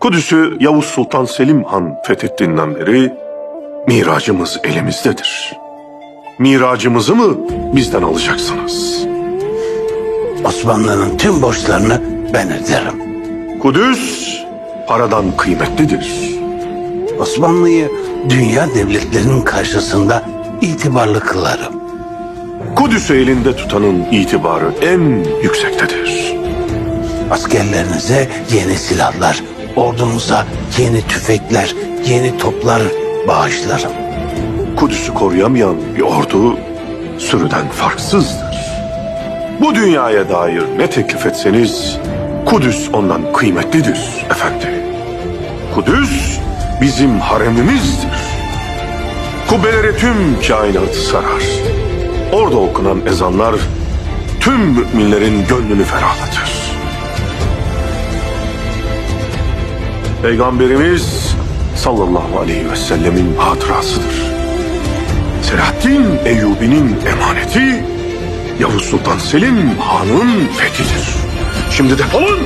Kudüs'ü Yavuz Sultan Selim Han fethettiğinden beri miracımız elimizdedir. Miracımızı mı bizden alacaksınız? Osmanlı'nın tüm borçlarını ben öderim. Kudüs paradan kıymetlidir. Osmanlı'yı dünya devletlerinin karşısında itibarlı kılarım. Kudüs'ü elinde tutanın itibarı en yüksektedir. Askerlerinize yeni silahlar, ordumuza yeni tüfekler, yeni toplar bağışlarım. Kudüs'ü koruyamayan bir ordu sürüden farksızdır. Bu dünyaya dair ne teklif etseniz Kudüs ondan kıymetlidir efendi. Kudüs bizim haremimizdir. Kubbeleri tüm kainatı sarar. Orada okunan ezanlar tüm müminlerin gönlünü ferahlatır. Peygamberimiz sallallahu aleyhi ve sellemin hatırasıdır. Selahaddin Eyyubi'nin emaneti Yavuz Sultan Selim Han'ın fethidir. Şimdi defolun!